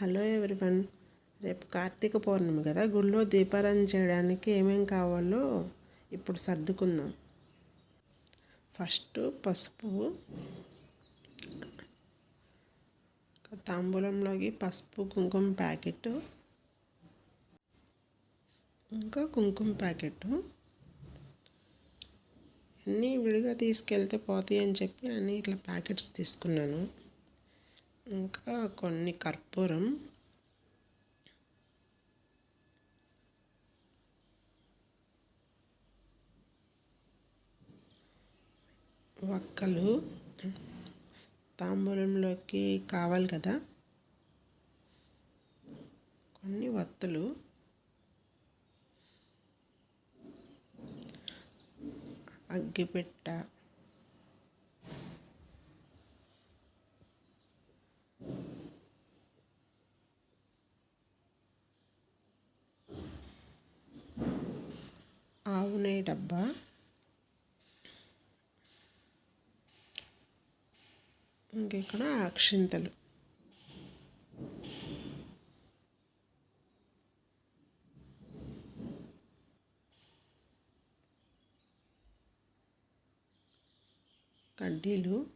Hello everyone. రేపు కార్తీక పౌర్ణమి కదా. గుళ్ళో దీపారాధన చేయడానికి ఏమేం కావాలో ఇప్పుడు సర్దుకుందాం. ఫస్ట్ పసుపు తాంబూలంలోకి పసుపు కుంకుమ ప్యాకెట్ ఇంకా కుంకుమ ప్యాకెట్ అన్నీ విడిగా తీసుకెళ్తే పోతాయి అని చెప్పి అన్నీ ఇట్లా ప్యాకెట్స్ తీసుకున్నాను. ఇంకా కొన్ని కర్పూరం. వక్కలు. తాంబూలంలోకి కావాలి కదా. కొన్ని వత్తులు. అగ్గిపెట్ట. ఆవు నెయ్యి డబ్బా. ఇంకెక్కడ? అక్షింతలు. కడ్డీలు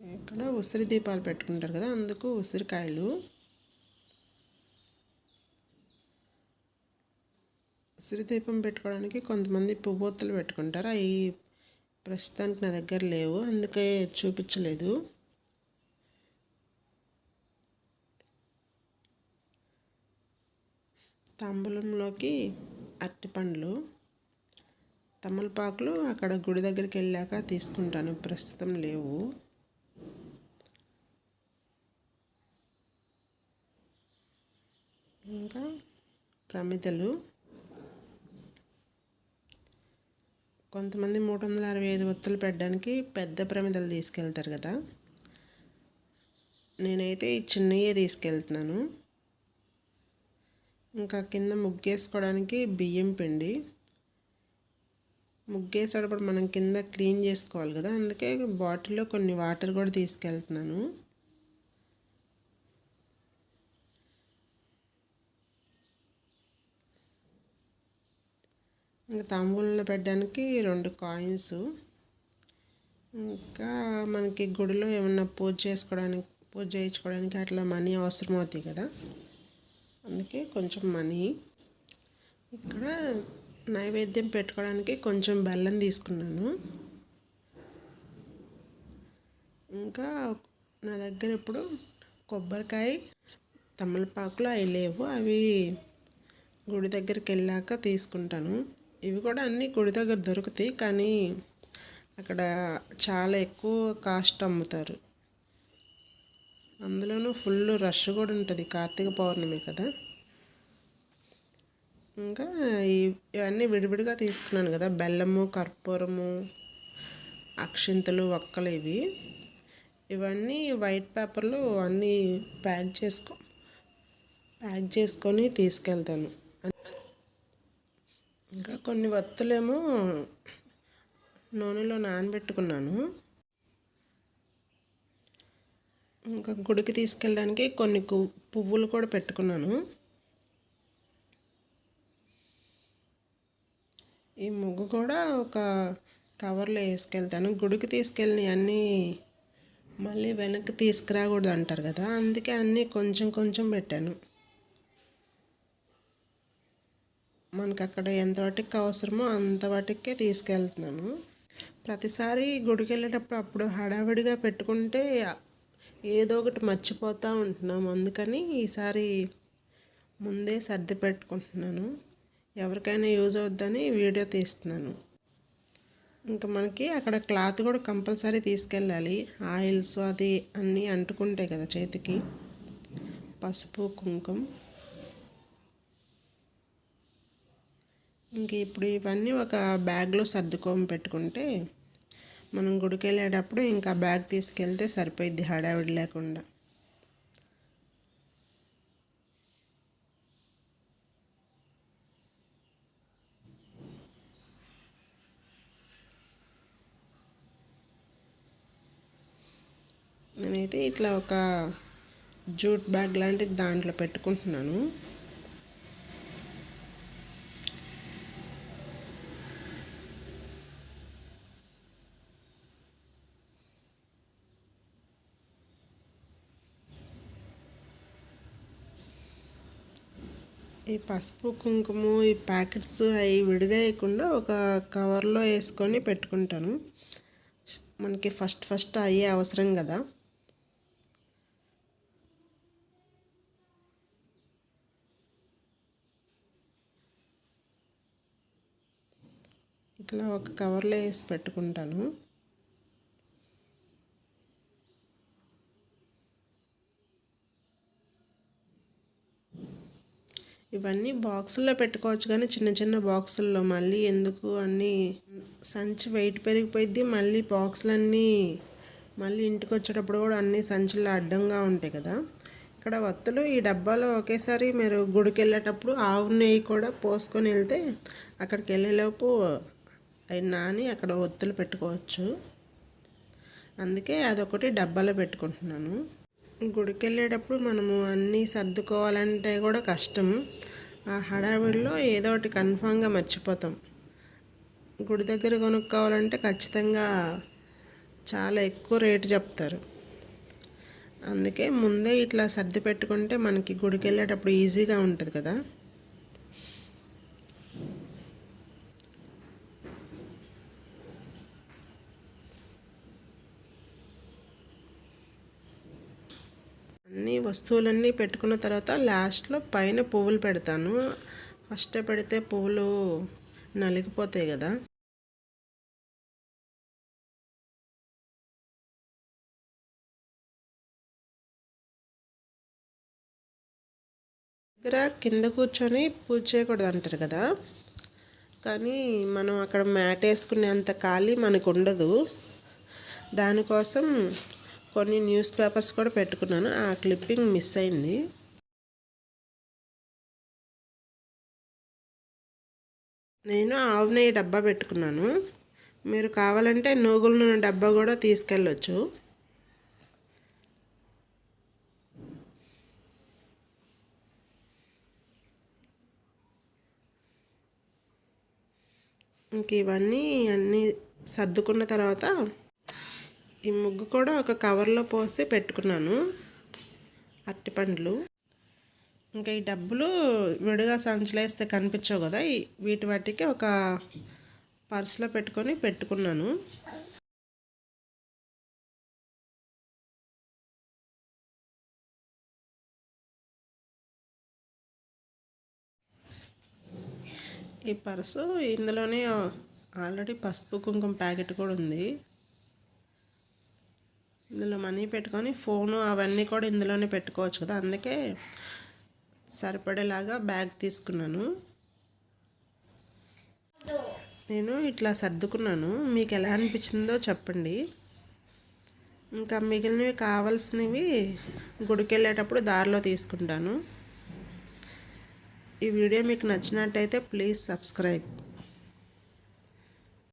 ఇక్కడ ఉసిరి దీపాలు పెట్టుకుంటారు కదా అందుకు ఉసిరికాయలు. ఉసిరి దీపం పెట్టుకోవడానికి కొంతమంది పువ్వొత్తులు పెట్టుకుంటారు. అవి ప్రస్తుతానికి నా దగ్గర లేవు అందుకే చూపించలేదు. తాంబూలంలోకి అరటిపండ్లు తమలపాకులు అక్కడ గుడి దగ్గరికి వెళ్ళాక తీసుకుంటాను. ప్రస్తుతం లేవు ఇంకా ప్రమిదలు. కొంతమంది మూడు వందల అరవై ఐదు ఒత్తులు పెట్టడానికి పెద్ద ప్రమిదలు తీసుకెళ్తారు కదా. నేనైతే ఈ చిన్నయే తీసుకెళ్తున్నాను. ఇంకా కింద ముగ్గేసుకోవడానికి బియ్యం పిండి. ముగ్గేసేటప్పుడు మనం కింద క్లీన్ చేసుకోవాలి కదా. అందుకే బాటిల్లో కొన్ని వాటర్ కూడా తీసుకెళ్తున్నాను. ఇంకా తాంబూలంలో పెట్టడానికి రెండు కాయిన్స్. ఇంకా మనకి గుడిలో ఏమన్నా పూజ చేసుకోవడానికి పూజ చేయించుకోవడానికి అట్లా మనీ అవసరం అవుతాయి కదా. అందుకే కొంచెం మనీ. ఇక్కడ నైవేద్యం పెట్టుకోవడానికి కొంచెం బెల్లం తీసుకున్నాను. ఇంకా నా దగ్గర ఇప్పుడు కొబ్బరికాయ తమలపాకులు అవి లేవు. అవి గుడి దగ్గరికి వెళ్ళాక తీసుకుంటాను. ఇవి కూడా అన్నీ గుడి దగ్గర దొరుకుతాయి కానీ అక్కడ చాలా ఎక్కువ కాస్ట్ అమ్ముతారు. అందులోనూ ఫుల్ రష్ కూడా ఉంటుంది కార్తీక పౌర్ణమి కదా. ఇంకా ఇవన్నీ విడివిడిగా తీసుకున్నాను కదా బెల్లము కర్పూరము అక్షింతలు ఒక్కలు ఇవి. ఇవన్నీ వైట్ పేపర్లో అన్నీ ప్యాక్ చేసుకో ప్యాక్ చేసుకొని తీసుకెళ్తాను. ఇంకా కొన్ని వత్తులేమో నూనెలో నానబెట్టుకున్నాను. ఇంకా గుడికి తీసుకెళ్ళడానికి కొన్ని పువ్వులు కూడా పెట్టుకున్నాను. ఈ ముగ్గు కూడా ఒక కవర్లో వేసుకెళ్తాను. గుడికి తీసుకెళ్ళి అన్నీ మళ్ళీ వెనక్కి తీసుకురాకూడదు అంటారు కదా అందుకే అన్నీ కొంచెం కొంచెం పెట్టాను. మనకు అక్కడ ఎంత వాటికి అవసరమో అంత వాటికే తీసుకెళ్తున్నాను. ప్రతిసారి గుడికి వెళ్ళేటప్పుడు అప్పుడు హడావిడిగా పెట్టుకుంటే ఏదో ఒకటి మర్చిపోతూ ఉంటున్నాము అందుకని ఈసారి ముందే సర్ది పెట్టుకుంటున్నాను. ఎవరికైనా యూజ్ అవుద్దని వీడియో తీస్తున్నాను. ఇంకా మనకి అక్కడ క్లాత్ కూడా కంపల్సరీ తీసుకెళ్ళాలి. ఆయిల్స్ అది అన్నీ అంటుకుంటాయి కదా చేతికి. పసుపు కుంకుమ. ఇంక ఇప్పుడు ఇవన్నీ ఒక బ్యాగ్లో సర్దుకొని పెట్టుకుంటే మనం గుడికి వెళ్ళేటప్పుడు ఇంకా బ్యాగ్ తీసుకెళ్తే సరిపోయిద్ది హడావిడి లేకుండా. నేనైతే ఇట్లా ఒక జూట్ బ్యాగ్ లాంటిది దాంట్లో పెట్టుకుంటున్నాను. ఈ పసుపు కుంకుమ ఈ ప్యాకెట్స్ అవి విడిగా వేయకుండా ఒక కవర్లో వేసుకొని పెట్టుకుంటాను. మనకి ఫస్ట్ ఫస్ట్ అయ్యే అవసరం కదా. ఇట్లా ఒక కవర్లో వేసి పెట్టుకుంటాను. ఇవన్నీ బాక్సుల్లో పెట్టుకోవచ్చు కానీ చిన్న చిన్న బాక్సుల్లో మళ్ళీ ఎందుకు అన్నీ సంచి వెయిట్ పెరిగిపోయింది మళ్ళీ బాక్సులన్నీ మళ్ళీ ఇంటికి వచ్చేటప్పుడు కూడా అన్ని సంచుల్లో అడ్డంగా ఉంటాయి కదా. ఇక్కడ వత్తులు ఈ డబ్బాలో ఒకేసారి మీరు గుడికి వెళ్ళేటప్పుడు ఆవు నెయ్యి కూడా పోసుకొని వెళ్తే అక్కడికి వెళ్ళేలోపు అవి నాని అక్కడ ఒత్తులు పెట్టుకోవచ్చు. అందుకే అదొకటి డబ్బాలో పెట్టుకుంటున్నాను. గుడికి వెళ్ళేటప్పుడు మనము అన్నీ సర్దుకోవాలంటే కూడా కష్టం. ఆ హడావిడిలో ఏదో ఒకటి కన్ఫామ్గా మర్చిపోతాం. గుడి దగ్గర కొనుక్కోవాలంటే ఖచ్చితంగా చాలా ఎక్కువ రేటు చెప్తారు. అందుకే ముందే ఇట్లా సర్ది పెట్టుకుంటే మనకి గుడికి వెళ్ళేటప్పుడు ఈజీగా ఉంటుంది కదా అన్ని వస్తువులన్నీ పెట్టుకున్న తర్వాత లాస్ట్లో పైన పువ్వులు పెడతాను. ఫస్ట్ పెడితే పువ్వులు నలిగిపోతాయి కదా. దగ్గర కింద కూర్చొని పూజ చేయకూడదు అంటారు కదా. కానీ మనం అక్కడ మ్యాట్ వేసుకునేంత ఖాళీ మనకు ఉండదు. దానికోసం కొన్ని న్యూస్ పేపర్స్ కూడా పెట్టుకున్నాను. ఆ క్లిప్పింగ్ మిస్ అయింది. నేను ఆవు నెయ్యి డబ్బా పెట్టుకున్నాను. మీరు కావాలంటే నూగుల నూనె డబ్బా కూడా తీసుకెళ్ళొచ్చు. ఇంక ఇవన్నీ అన్నీ సర్దుకున్న తర్వాత ఈ ముగ్గు కూడా ఒక కవర్లో పోసి పెట్టుకున్నాను. అరటిపండ్లు ఇంకా ఈ డబ్బులు విడిగా సంచలేస్తే కనిపించవు కదా. వీటి వాటికి ఒక పర్సులో పెట్టుకొని పెట్టుకున్నాను. ఈ పర్సు ఇందులోనే ఆల్రెడీ పసుపు కుంకుమ ప్యాకెట్ కూడా ఉంది. ఇందులో మనీ పెట్టుకొని ఫోను అవన్నీ కూడా ఇందులోనే పెట్టుకోవచ్చు కదా. అందుకే సరిపడేలాగా బ్యాగ్ తీసుకున్నాను. నేను ఇట్లా సర్దుకున్నాను. మీకు ఎలా అనిపించిందో చెప్పండి. ఇంకా మిగిలినవి కావాల్సినవి గుడికి వెళ్ళేటప్పుడు దారిలో తీసుకుంటాను. ఈ వీడియో మీకు నచ్చినట్టయితే ప్లీజ్ సబ్స్క్రైబ్.